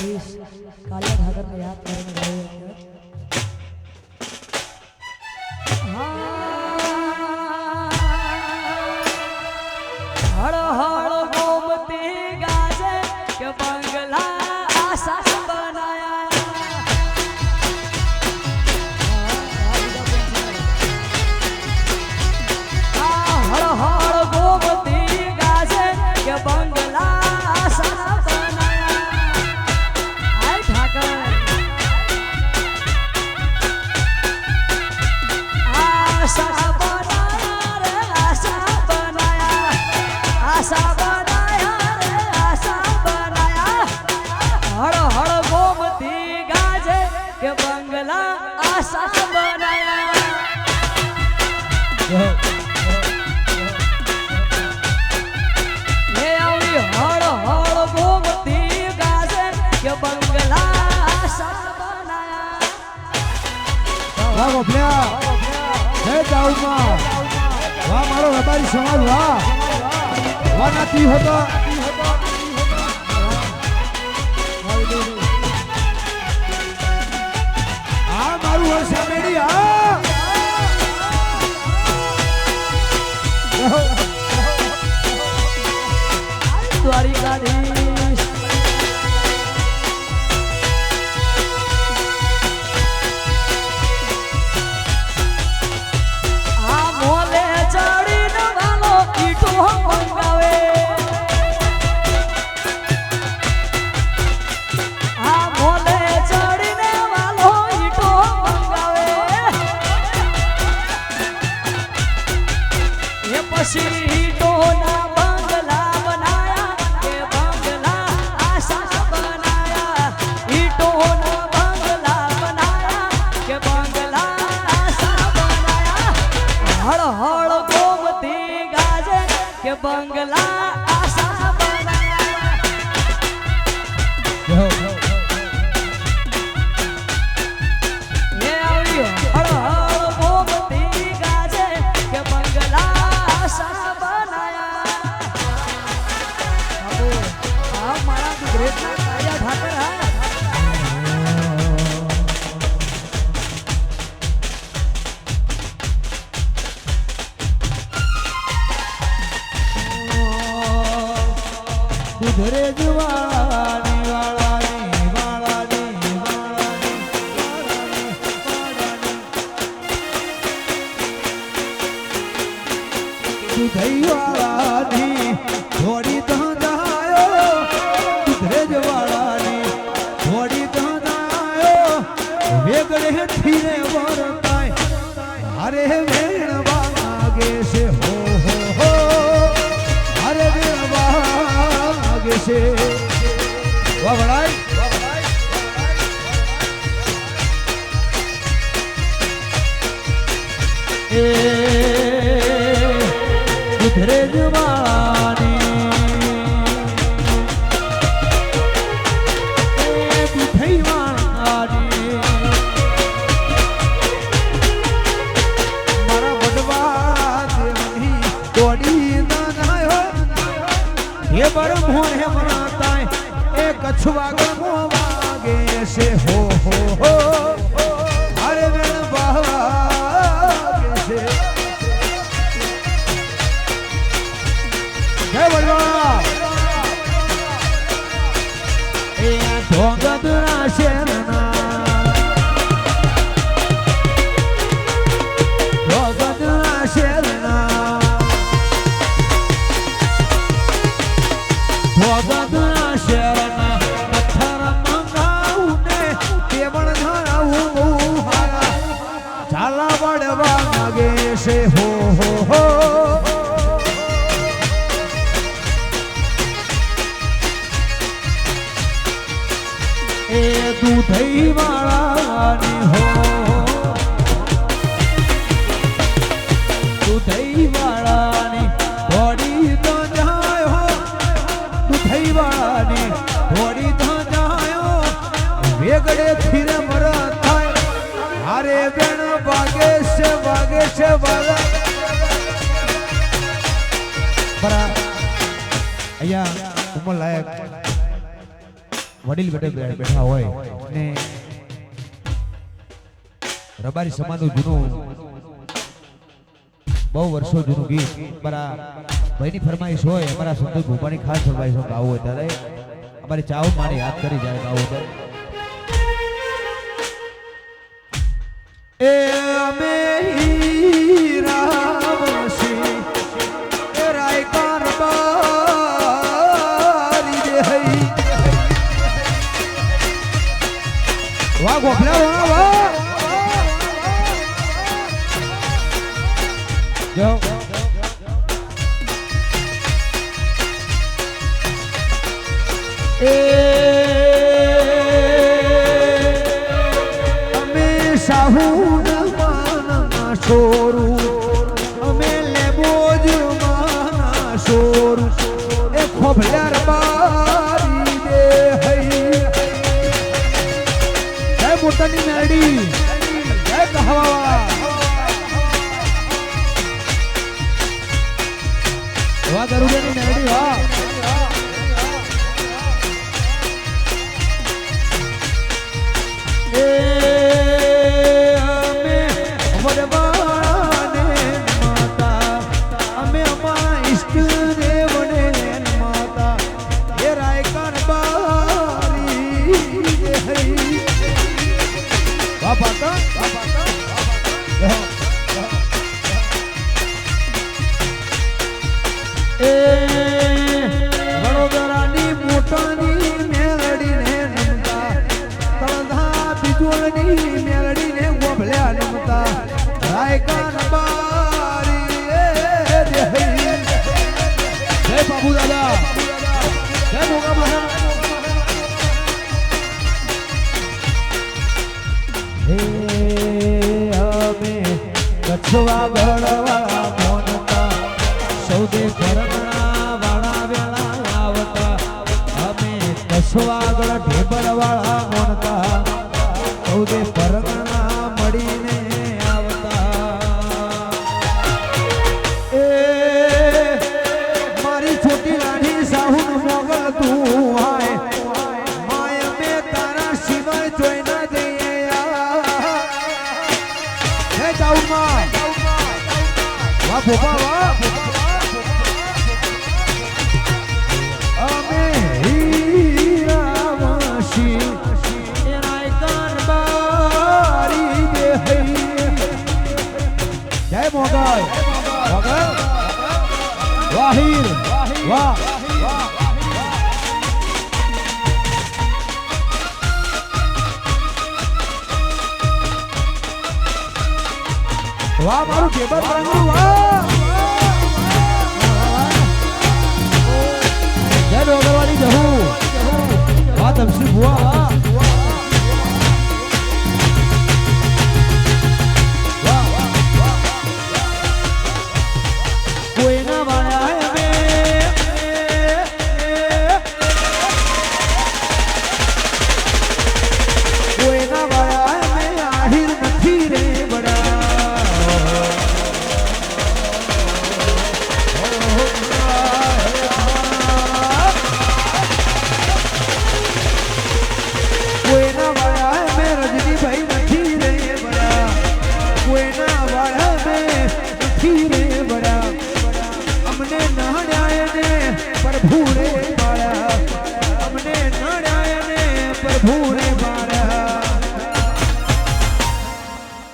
વીસ કાલિયા ઠાકરને યાદ કરીને assim. ওরে છે. વવડાય ઉધરે જવા 수박 એ દૂધઈ વાળાની હો. દૂધઈ વાળાની ઘોડી તો જાય હો. દૂધઈ વાળાની ઘોડી તો જાયો વેગડે ફિરે મર થાય. હારે બેણ વાગે અહીંયા લાયક. વડીલ બેઠે બેઠા હોય ને રબારી સમાજનું જૂનું બહુ વર્ષો જૂનું ગીત અમારા ભાઈની ફરમાઈશ હોય, અમારા સંતોષ ભૂપાની ખાસ ફરમાઈશ ગાવું હોય ત્યારે અમારી ચાવ માને યાદ કરી જાય ગાવું ત્યારે. એ અમે ના માના છોરું કચ્છવા મોનતા. સૌદે પરગણા વાળા વેળા આવતા અમે મોનતા. સૌદે પરગણા વાહ ભોપા વાહ અમે હીરાવાસી એ રાયકાન બારી દે હઈ જય મોગલ મોગલ વાહીર વાહ વાહ મારું ટેબલ રંગનું વાહ જહુ વાહ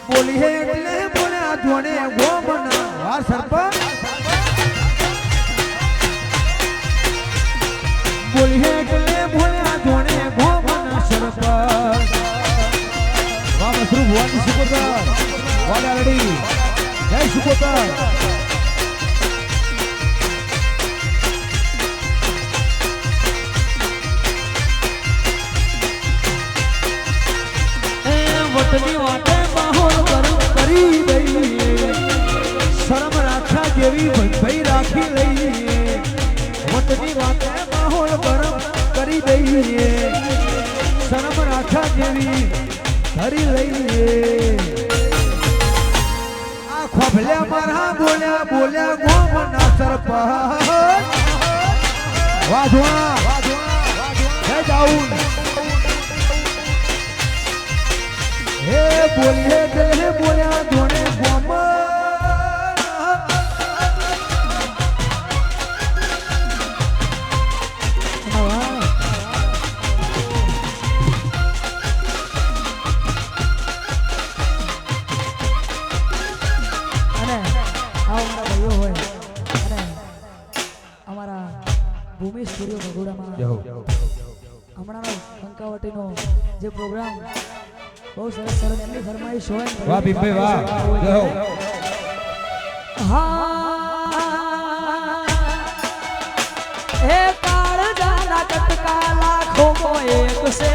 બોલી હે એટલે બોલ્યા ધોણે ગોમના વા સરપંચ? બોલી હે એટલે બોલ્યા ધોણે ગોમના સરપંચ. વાહ મસરૂ ભુવાની સુકોતર વાહ ડાલડી જય સુકોતર વટની વાટે કરી દઈએ શરમ રાખા જેવી ભાઈ રાખી લઈએ વતની વાતે માહોલ ગરમ કરી દઈએ શરમ રાખા જેવી ધરી લઈએ આ ખોભલ્યા મારા બોલ્યા બોલ્યા ગોમ ના સરપંચ વાજવા વાજવા જય જાઉં હે બોલીએ દે બોલ્યા ધોણે ગોમ અમારા ભૂમિ સ્ટુડિયો ભગોડામાં હમણાંનો કંકાવટીનો જે પ્રોગ્રામ બહુ સરસ સરસની ફરમાઈશ હોય વાહ ભીમભાઈ વાહ. જય હા. હે કાળ જાલા કટકા લાખો એક સે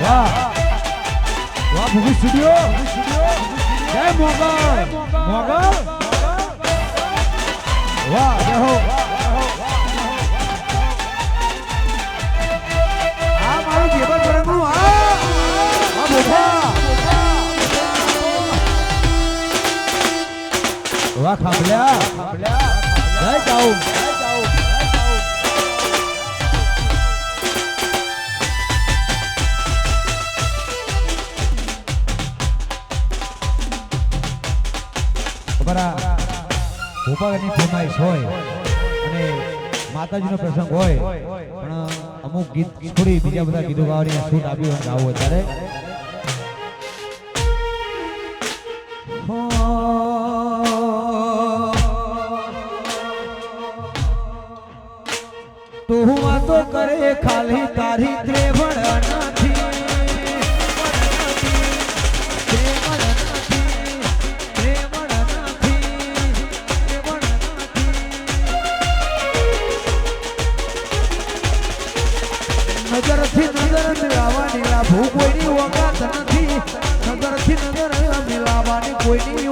વાહ. વાહ ભૂગી સ્ટુડિયો જય મોગલ. મોગલ. વાહ, જય હો. આ મારું જીવન ભરનું આ. આ મોટા વાહ ખાંભલ્યા જય ચાઉ ગરબાની ફરમાઈશ હોય અને માતાજીનો પ્રસંગ હોય પણ અમુક ગીત છોડી બીજા બધા ગીતો ગાવાની છૂટ આપી હોય ગાવું હોય ત્યારે. તું વાતો કરે ખાલી તારી We.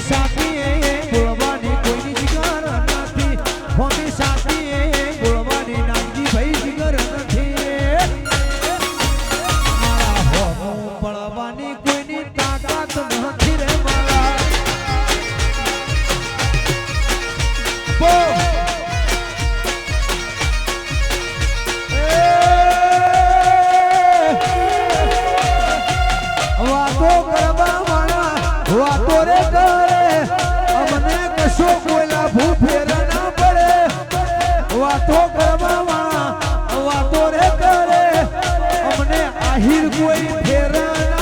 সাথী Hirway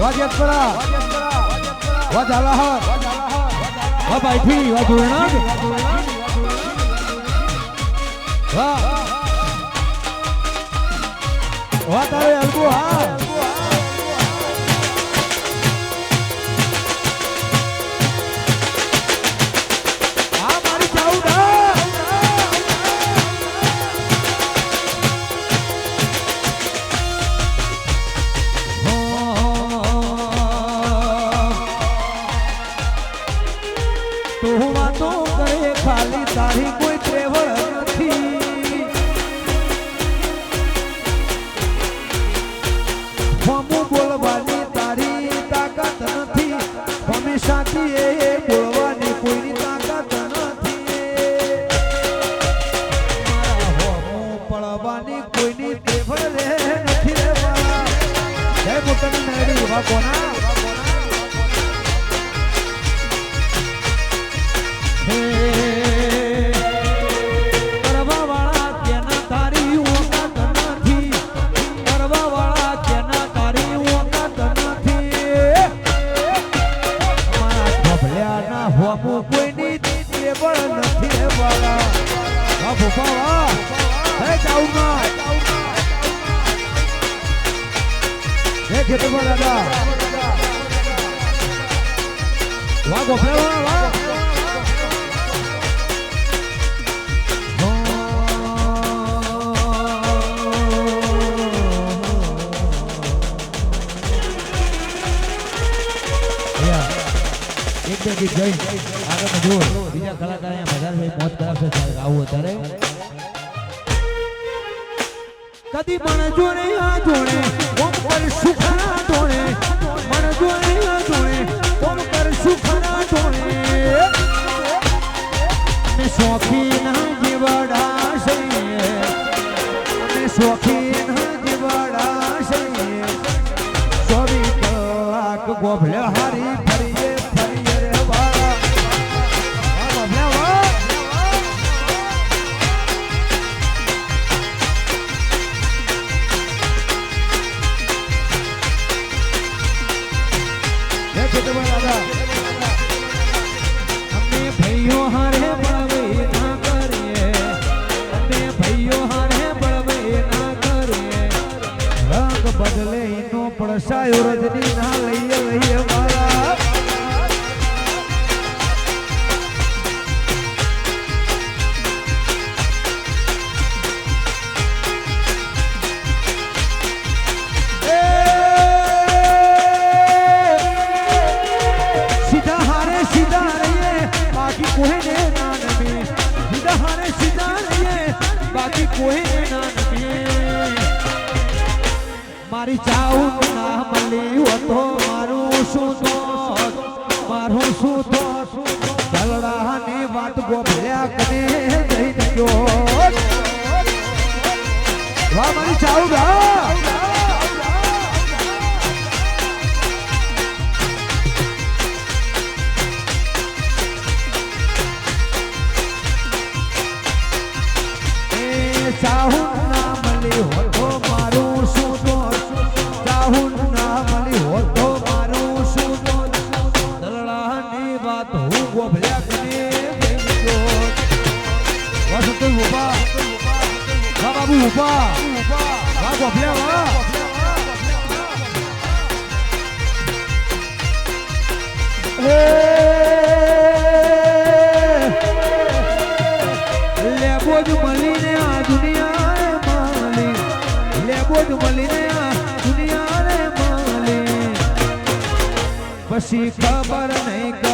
વાજેતપરા વાજાલાહર વા ભાઈથી વા જોરણા વા વા તારે અલગુ હા ભલ્યા ના હોમું કોઈની લેબળ નથી વાળા. હા ભોપા હે ચાઉમાં હે ખેતરમાં દાદા. વાહ ગોફલા વાહ એક બે ગીત જઈ આગળ જુઓ બીજા કલાકાર અહીંયા બધા ભાઈ મોત કરાવશે આવું અત્યારે કદી પણ જોડે આ જોડે ওরা સુતો મારો મારી ચાઉ ગા. ઊભા વા ગોભલે વા લેબો જ મળીને પછી ખબર નહીં